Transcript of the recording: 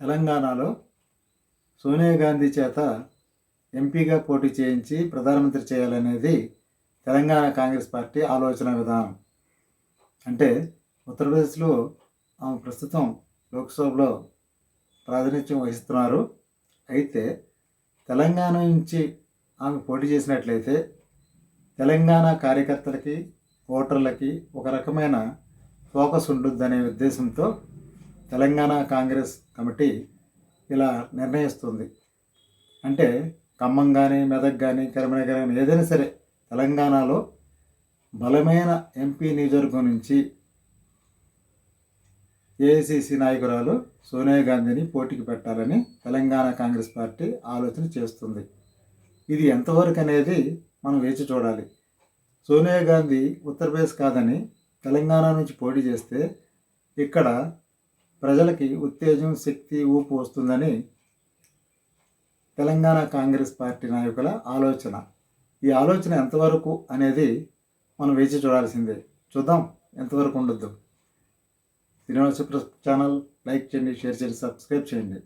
తెలంగాణలో సోనియా గాంధీ చేత ఎంపీగా పోటీ చేయించి ప్రధానమంత్రి చేయాలనేది తెలంగాణ కాంగ్రెస్ పార్టీ ఆలోచన విధానం. అంటే ఉత్తరప్రదేశ్లో ఆమె ప్రస్తుతం లోక్సభలో ప్రాతినిధ్యం వహిస్తున్నారు. అయితే తెలంగాణ నుంచి ఆమె పోటీ చేసినట్లయితే తెలంగాణ కార్యకర్తలకి ఓటర్లకి ఒక రకమైన ఫోకస్ ఉంటుందనే ఉద్దేశంతో తెలంగాణ కాంగ్రెస్ కమిటీ ఇలా నిర్ణయిస్తుంది. అంటే ఖమ్మం కానీ మెదక్ కానీ కరీంనగర్ కానీ ఏదైనా సరే తెలంగాణలో బలమైన ఎంపీ నియోజకవర్గం నుంచి ఏఐసిసి నాయకురాలు సోనియా గాంధీని పోటీకి పెట్టాలని తెలంగాణ కాంగ్రెస్ పార్టీ ఆలోచన చేస్తుంది. ఇది ఎంతవరకు అనేది మనం వేచి చూడాలి. సోనియా గాంధీ ఉత్తరప్రదేశ్ కాదని తెలంగాణ నుంచి పోటీ చేస్తే ఇక్కడ ప్రజలకి ఉత్తేజం శక్తి ఊపు వస్తుందని తెలంగాణ కాంగ్రెస్ పార్టీ నాయకుల ఆలోచన. ఈ ఆలోచన ఎంతవరకు అనేది మనం వేచి చూడాల్సిందే. చూద్దాం ఎంతవరకు ఉండొద్దు. శ్రీనివాస ఛానల్ లైక్ చేయండి షేర్ చేయండి సబ్స్క్రైబ్ చేయండి.